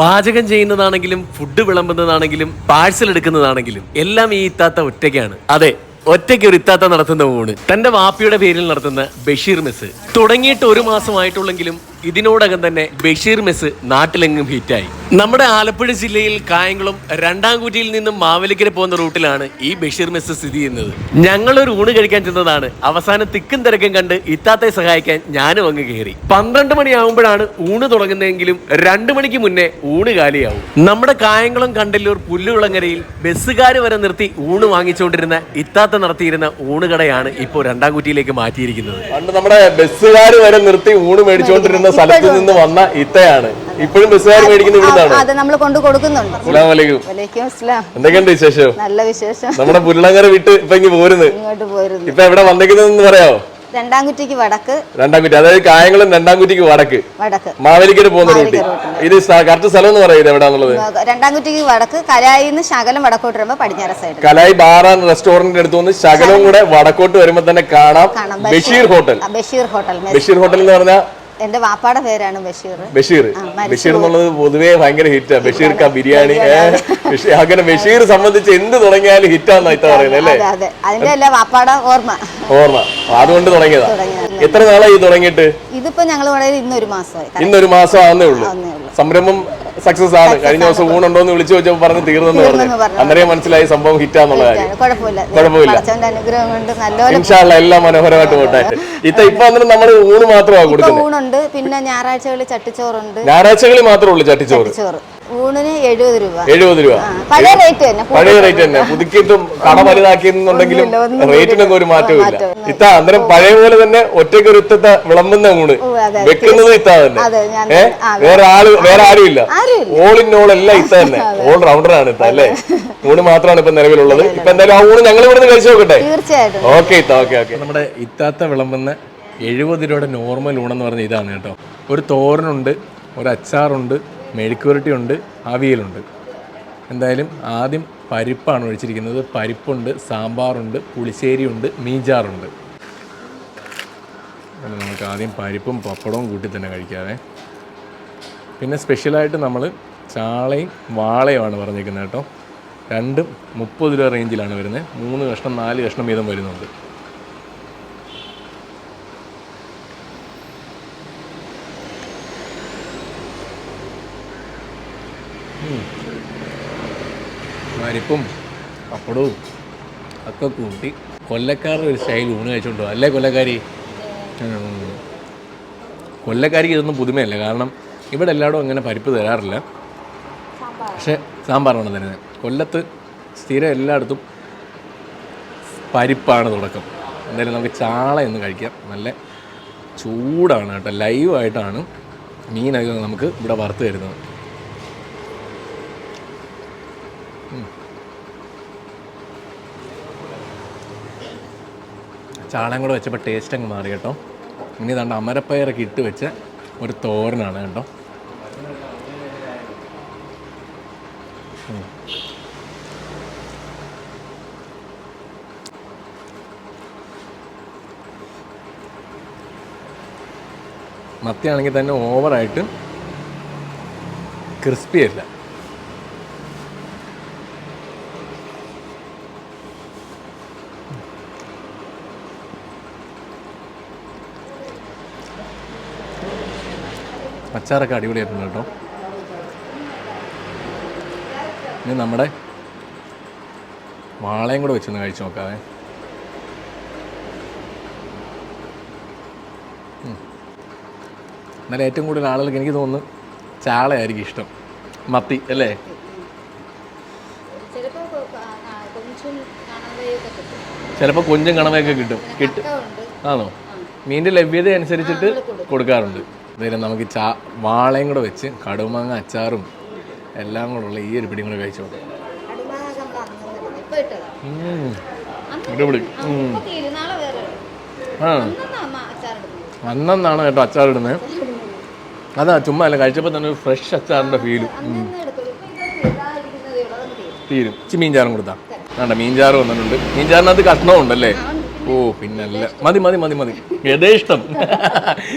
പാചകം ചെയ്യുന്നതാണെങ്കിലും food വിളമ്പുന്നതാണെങ്കിലും parcel എടുക്കുന്നതാണെങ്കിലും എല്ലാം ഈ ഇത്താത്ത ഒറ്റയ്ക്കാണ്. അതെ ഒറ്റയ്ക്ക് ഒരു ഇത്താത്ത നടത്തുന്ന ഊണ്. തന്റെ വാപ്പിയുടെ പേരിൽ നടത്തുന്ന ബഷീർ മെസ് തുടങ്ങിയിട്ട് ഒരു മാസമായിട്ടുള്ളെങ്കിലും ഇതിനോടകം തന്നെ ബഷീർ മെസ് നാട്ടിലെങ്ങും ഹിറ്റായി. നമ്മുടെ ആലപ്പുഴ ജില്ലയിൽ കായംകുളം രണ്ടാംകുറ്റിയിൽ നിന്നും മാവലിക്കര പോകുന്ന റൂട്ടിലാണ് ഈ ബഷീർ മെസ് സ്ഥിതി ചെയ്യുന്നത്. ഞങ്ങളൊരു ഊണ് കഴിക്കാൻ ചെന്നതാണ്. അവസാനം തിക്കും തിരക്കും കണ്ട് ഇത്താത്തെ സഹായിക്കാൻ ഞാനും അങ്ങ് കയറി. പന്ത്രണ്ട് മണിയാവുമ്പോഴാണ് ഊണ് തുടങ്ങുന്നതെങ്കിലും രണ്ടു മണിക്ക് മുന്നേ ഊണ് കാലിയാവും. നമ്മുടെ കായംകുളം കണ്ടല്ലൂർ പുല്ലുകുളങ്ങരയിൽ ബസ്സുകാർ വരെ നിർത്തി ഊണ് വാങ്ങിച്ചുകൊണ്ടിരുന്ന ഇത്താത്ത നടത്തിയിരുന്ന ഊണുകടയാണ് ഇപ്പോൾ രണ്ടാം കുറ്റിയിലേക്ക് മാറ്റിയിരിക്കുന്നത്. നമ്മുടെ ബസ്സുകാർ വരെ നിർത്തി ഊണ് മേടിച്ചുകൊണ്ടിരുന്ന സ്ഥലത്ത് നിന്ന് വന്ന ഇത്തയാണ്. ഇപ്പോഴും ബസ്സുകാർ മേടിക്കുന്ന ഇവിടുന്നാണ്? അതെ നമ്മൾ കൊണ്ട് കൊടുക്കുന്നുണ്ട്. എന്തൊക്കെയുണ്ട് വിശേഷം? നല്ല വിശേഷം. നമ്മുടെ പുരുളങ്ങര വിട്ട് ഇപ്പൊ ഇങ്ങ് പോരുന്നു. ഇങ്ങോട്ട് പോയിരുന്നു ഇപ്പൊ എവിടെ വന്നേക്കുന്നതെന്ന് പറയാമോ രണ്ടാം കുറ്റിക്ക് വടക്ക്. രണ്ടാം കുറ്റി അതായത് കായംകുളം രണ്ടാം കുറ്റിക്ക് വടക്ക്. വടക്ക്. മാവേലിക്കര പോകുന്ന റൂട്ട് ഇത് കറക്റ്റ് സ്ഥലം എന്ന് പറയുന്നത് എവിടാന്നുള്ളത്? രണ്ടാം കുറ്റിക്ക് വടക്ക് കലായിന്ന് ശകലം വടക്കോട്ട് വരുമ്പോ പടിഞ്ഞാറ സൈഡ് കലായി ബാർ ആൻഡ് റെസ്റ്റോറന്റിന്റെ അടുത്ത് നിന്ന് ശകലം. കൂടെ വടക്കോട്ട് വരുമ്പോ തന്നെ കാണാം Basheer hotel. Basheer hotel. Basheer hotel എന്ന് പറഞ്ഞാൽ എന്റെ വാപ്പാടെ പേരാണ് ബഷീർ. ബഷീർ. ബഷീർ എന്നുള്ളത് പൊതുവേ ഭയങ്കര ഹിറ്റാ. ബഷീർ കാ ബിരിയാണി അങ്ങനെ ബഷീർ സംബന്ധിച്ച് എന്ത് തുടങ്ങിയാലും ഹിറ്റാന്നാ ഇത്ത പറയുന്നത് അല്ലേ? അതെ അതെ. അതിന്റെ അല്ല വാപ്പാടെ ഓർമ്മ. ഓർമ്മ. അതുകൊണ്ട് തുടങ്ങിയതാ. എത്ര നാളായി തുടങ്ങിയിട്ട്? ഇതിപ്പോ ഞങ്ങൾ ഇന്നൊരു മാസമായി. ഇന്നൊരു മാസം ആന്നേ ആവുന്നേ ഉള്ളൂ. സംരംഭം സക്സസ് ആണ്. കഴിഞ്ഞ ദിവസം ഊണുണ്ടോ എന്ന് വിളിച്ചു വെച്ചപ്പോൾ പറഞ്ഞ് തീർന്നെന്ന് പറഞ്ഞു. അന്നേരം മനസ്സിലായി സംഭവം ഹിറ്റാന്നുള്ള കാര്യം. കുഴപ്പമില്ല. ഇൻഷാല്ല എല്ലാം മനോഹരമായിട്ട് പോട്ടെ. ഇത്ത ഇപ്പൊ അന്നേരം നമ്മൾ ഊണ് മാത്രമാണ് കൊടുക്കുന്നത് ഊണുണ്ട്. പിന്നെ ഞായറാഴ്ചകളിൽ ചട്ടിച്ചോറുണ്ട്. ഞായറാഴ്ചകളിൽ മാത്രമേ ഉള്ളൂ ചട്ടിച്ചോറ്. ചോറ് ഊണിന് എഴുപത് രൂപ. എഴുപത് രൂപ. പഴയ റേറ്റ് തന്നെ പഴയ റേറ്റ് തന്നെ. പുതുക്കിയിട്ടും കട വലുതാക്കിയെന്നുണ്ടെങ്കിലും റേറ്റിനൊക്കെ ഒരു മാറ്റവും ഇല്ല. മാറ്റം. ഇത്ത അന്നേരം പഴയ പോലെ തന്നെ ഒറ്റയ്ക്ക് ഒരു ഇത്തത്ത വിളമ്പുന്ന ഊണ്. വെക്കുന്നത് ഇത്ത തന്നെ. അതെ, ഞാൻ ഏ? തന്നെ. ആ, വേറെ ആൾ വേറെ ആരും ഇല്ല. ഓൾ ഇൻ ഓൾ എല്ലാം ഇത്ത തന്നെ. ഓൾ റൗണ്ടറാണ് ഇത്ത അല്ലേ? ഊണ് മാത്രമാണ് ഇപ്പൊ നിലവിലുള്ളത്. ഇപ്പൊ എന്തായാലും ആ ഊണ് ഞങ്ങൾ ഇവിടുന്ന് കഴിച്ചു നോക്കട്ടെ? തീർച്ചയായിട്ടും. ഓക്കെ ഇത്ത ഓക്കെ ഓക്കെ. നമ്മുടെ ഇത്താത്ത വിളമ്പുന്ന എഴുപത് രൂപയുടെ നോർമൽ ഊണെന്ന് പറഞ്ഞ ഇതാണ് കേട്ടോ. ഒരു തോരനുണ്ട് ഒരു അച്ചാറുണ്ട് മെഴുക്കുവരട്ടി ഉണ്ട് അവിയലുണ്ട്. എന്തായാലും ആദ്യം പരിപ്പാണ് ഒഴിച്ചിരിക്കുന്നത്. പരിപ്പുണ്ട് സാമ്പാറുണ്ട് പുളിശ്ശേരിയുണ്ട് അങ്ങനെ നമുക്ക് ആദ്യം പരിപ്പും പപ്പടവും കൂട്ടി തന്നെ കഴിക്കാവേ. പിന്നെ സ്പെഷ്യലായിട്ട് നമ്മൾ ചാളയും വാളയുമാണ് പറഞ്ഞിരിക്കുന്നത് കേട്ടോ. രണ്ടും മുപ്പത് രൂപ റേഞ്ചിലാണ് വരുന്നത്. മൂന്ന് കഷ്ണം നാല് കഷ്ണം വീതം വരുന്നുണ്ട്. പരിപ്പും പപ്പടവും ഒക്കെ കൂട്ടി കൊല്ലക്കാരുടെ ഒരു സ്റ്റൈൽ ഊണ് കഴിച്ചോണ്ടോ അല്ലേ കൊല്ലക്കാരി. കൊല്ലക്കാരിക്ക് ഇതൊന്നും പുതുമയല്ല. കാരണം ഇവിടെ എല്ലായിടും അങ്ങനെ പരിപ്പ് തരാറില്ല. പക്ഷേ സാമ്പാറാണ് തരുന്നത്. കൊല്ലത്ത് സ്ഥിരം എല്ലായിടത്തും പരിപ്പാണ് തുടക്കം. എന്തായാലും നമുക്ക് ചാള എന്ന് കഴിക്കാം. നല്ല ചൂടാണ് കേട്ടോ. ലൈവായിട്ടാണ് മീനൊക്കെ നമുക്ക് ഇവിടെ വറുത്ത് തരുന്നത്. ചാളയും കൂടെ വെച്ചപ്പോൾ ടേസ്റ്റ് അങ്ങ് മാറി കേട്ടോ. ഇനി ഇതാണ്ട് അമരപ്പയറൊക്കെ ഇട്ട് വെച്ച ഒരു തോരനാണ് കേട്ടോ. മത്തിയാണെങ്കിൽ തന്നെ ഓവറായിട്ട് ക്രിസ്പി അല്ല. അച്ചാറൊക്കെ അടിപൊളിയായിട്ടുണ്ട് കേട്ടോ. ഇനി നമ്മുടെ വാളയും കൂടെ വെച്ചൊന്ന് കഴിച്ചു നോക്കാവേ. എന്നാലും ഏറ്റവും കൂടുതൽ ആളുകൾക്ക് എനിക്ക് തോന്നുന്നു ചാളയായിരിക്കും ഇഷ്ടം. മത്തി അല്ലേ? ചിലപ്പോൾ കൊഞ്ചും കണവയൊക്കെ കിട്ടും. കിട്ടും. ആണോ? മീനിന്റെ ലഭ്യത അനുസരിച്ചിട്ട് കൊടുക്കാറുണ്ട്. എന്തായാലും നമുക്ക് ചാ വാളയും കൂടെ വെച്ച് കടുമാങ്ങ അച്ചാറും എല്ലാം കൂടെ ഉള്ള ഈ ഒരു പിടിയും കൂടെ കഴിച്ചു അന്നന്നാണ്. അടിപൊളി. ആ അന്നെന്നാണ് കേട്ടോ അച്ചാർ ഇടുന്നത് അതാ ചുമ്മാ അല്ല കഴിച്ചപ്പോൾ തന്നെ ഒരു ഫ്രഷ് അച്ചാറിന്റെ ഫീൽ തീരും ഇച്ചി മീൻചാറും കൊടുത്താ വേണ്ട മീൻചാറ് വന്നിട്ടുണ്ട് മീൻചാറിനകത്ത് കഷ്ണവും ഉണ്ടല്ലേ ഓ പിന്നല്ല. മതി മതി മതി മതി. യഥേഷ്ടം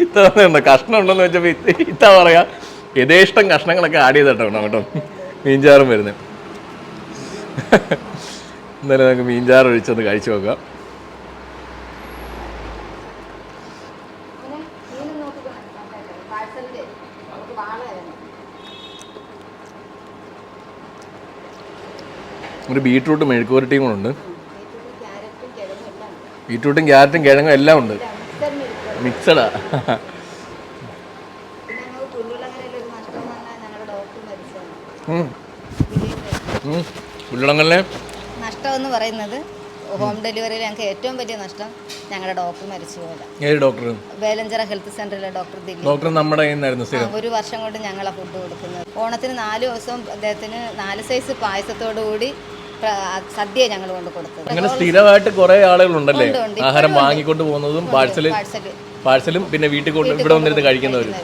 ഇത്തവണ കഷ്ണം ഉണ്ടെന്ന് വെച്ചപ്പോൾ ഇത്ത- ഇത്ത പറയാ. യഥേഷ്ടം കഷ്ണങ്ങളൊക്കെ ആഡ് ചെയ്തിട്ടോ കേട്ടോ. മീൻചാറും വരുന്നത്. എന്തായാലും നമുക്ക് മീൻചാറ് ഒഴിച്ചൊന്ന് കഴിച്ചു നോക്കാം. ഒരു ബീട്രൂട്ട് മെഴുക്കുവരട്ടിയും കൂടെ ഉണ്ട്. ബീട്രൂട്ടും ക്യാരറ്റും കിഴങ്ങും എല്ലാം ഉണ്ട്. മിക്സഡാ. ഉരുളങ്കലിനെ നഷ്ടം എന്ന് പറയുന്നത് ഹോം ഡെലിവറിയിൽ ഞങ്ങൾക്ക് ഏറ്റവും വലിയ നഷ്ടം ഞങ്ങളുടെ ഡോക്ടർ മരിച്ചു ഏത് ഡോക്ടർ? വേലഞ്ചിറ ഹെൽത്ത് സെന്ററിലെ ഡോക്ടർ ഡോക്ടർ നമ്മുടെ ഒരു വർഷം കൊണ്ട് ഞങ്ങളാ ഫുഡ് കൊടുക്കുന്നത്. ഓണത്തിന് നാല് ദിവസം അദ്ദേഹത്തിന് നാല് സൈസ് പായസത്തോടു കൂടി സദ്യ ഞങ്ങൾ കൊണ്ട് കൊടുത്തത്. അങ്ങനെ സ്ഥിരമായിട്ട് കുറെ ആളുകളുണ്ടല്ലേ. ആഹാരം. വാങ്ങിക്കൊണ്ട് പോകുന്നതും പാഴ്സൽ പാഴ്സലും. പിന്നെ വീട്ടിൽ കൊണ്ട് ഇവിടെ വന്നിരുന്ന് കഴിക്കുന്നവരും.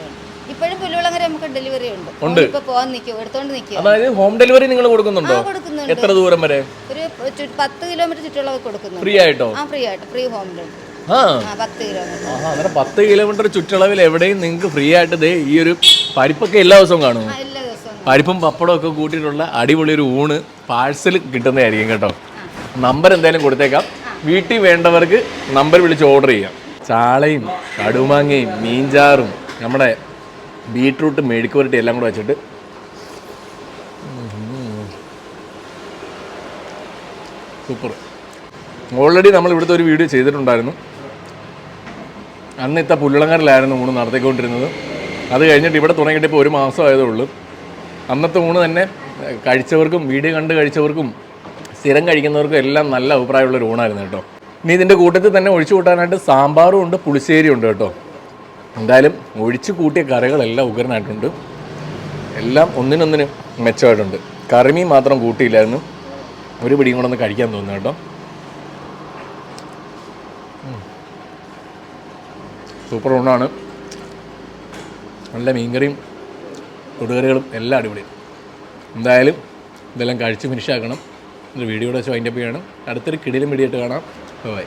ഇപ്പോഴും പുല്ലുളങ്ങര നമുക്ക് ഡെലിവറി ഉണ്ട്. ഉണ്ട്. ഇപ്പൊ പോകാൻ നിൽക്കും എടുത്തോണ്ട് നിൽക്കും അതായത് ഹോം ഡെലിവറി നിങ്ങൾ കൊടുക്കുന്നുണ്ടോ? കൊടുക്കുന്നുണ്ട്. എത്ര ദൂരം വരെ? ഒരു പത്ത് കിലോമീറ്റർ ചുറ്റളവ് കൊടുക്കുന്നു ഫ്രീ ആയിട്ടോ? ആ ഫ്രീ ആയിട്ട്. ഫ്രീ ഹോം ഡെലിവറി അങ്ങനെ പത്ത് കിലോമീറ്റർ ചുറ്റളവിൽ എവിടെയും നിങ്ങൾക്ക് ഫ്രീ ആയിട്ട് ഈ ഒരു പരിപ്പൊക്കെ എല്ലാ ദിവസവും കാണും. ആ എല്ലാ ദിവസവും പരിപ്പും പപ്പടവും ഒക്കെ കൂട്ടിയിട്ടുള്ള അടിപൊളി ഒരു ഊണ് പാഴ്സൽ കിട്ടുന്നതായിരിക്കും കേട്ടോ. നമ്പർ എന്തായാലും കൊടുത്തേക്കാം. വീട്ടിൽ വേണ്ടവർക്ക് നമ്പർ വിളിച്ച് ഓർഡർ ചെയ്യാം. ചാളയും കടുമാങ്ങയും മീൻചാറും നമ്മുടെ ബീട്രൂട്ട് മെഴുക്കുവരട്ടി എല്ലാം കൂടെ വെച്ചിട്ട്. സൂപ്പർ. ഓൾറെഡി നമ്മൾ ഇവിടുത്തെ ഒരു വീഡിയോ ചെയ്തിട്ടുണ്ടായിരുന്നു. അന്ന് ഇത്ത പുല്ലളങ്ങരിലായിരുന്നു ഊണ് നടത്തിക്കൊണ്ടിരുന്നത്. അത് കഴിഞ്ഞിട്ട് ഇവിടെ തുടങ്ങിയിട്ട് ഇപ്പോൾ ഒരു മാസമായതേ ഉള്ളൂ. അന്നത്തെ ഊണ് തന്നെ കഴിച്ചവർക്കും വീഡിയോ കണ്ട് കഴിച്ചവർക്കും സ്ഥിരം കഴിക്കുന്നവർക്കും എല്ലാം നല്ല അഭിപ്രായമുള്ള ഒരു ഊണായിരുന്നു കേട്ടോ. ഇനി ഇതിന്റെ കൂട്ടത്തിൽ തന്നെ ഒഴിച്ചു കൂട്ടാനായിട്ട് സാമ്പാറും ഉണ്ട് പുളിശ്ശേരിയും ഉണ്ട് കേട്ടോ. എന്തായാലും ഒഴിച്ചു കൂട്ടിയ കറികളെല്ലാം ഉഗ്രനായിട്ടുണ്ട്. എല്ലാം ഒന്നിനൊന്നിന് മെച്ചമായിട്ടുണ്ട്. കറിമീൻ മാത്രം കൂട്ടിയില്ലായിരുന്നു. ഒരു പിടിയും കൂടെ ഒന്ന് കഴിക്കാൻ തോന്നുന്നു കേട്ടോ. സൂപ്പർ ഊണാണ്. നല്ല മീൻകറിയും തൊടുകറികളും എല്ലാം അടിപൊളി. എന്തായാലും ഇതെല്ലാം കഴിച്ച് ഫിനിഷാക്കണം ഒരു വീഡിയോയുടെ വെച്ച് വൈൻഡപ്പ് ചെയ്യണം. അടുത്തൊരു കിടിലും വീഡിയോ ആയിട്ട് കാണാം. ബൈ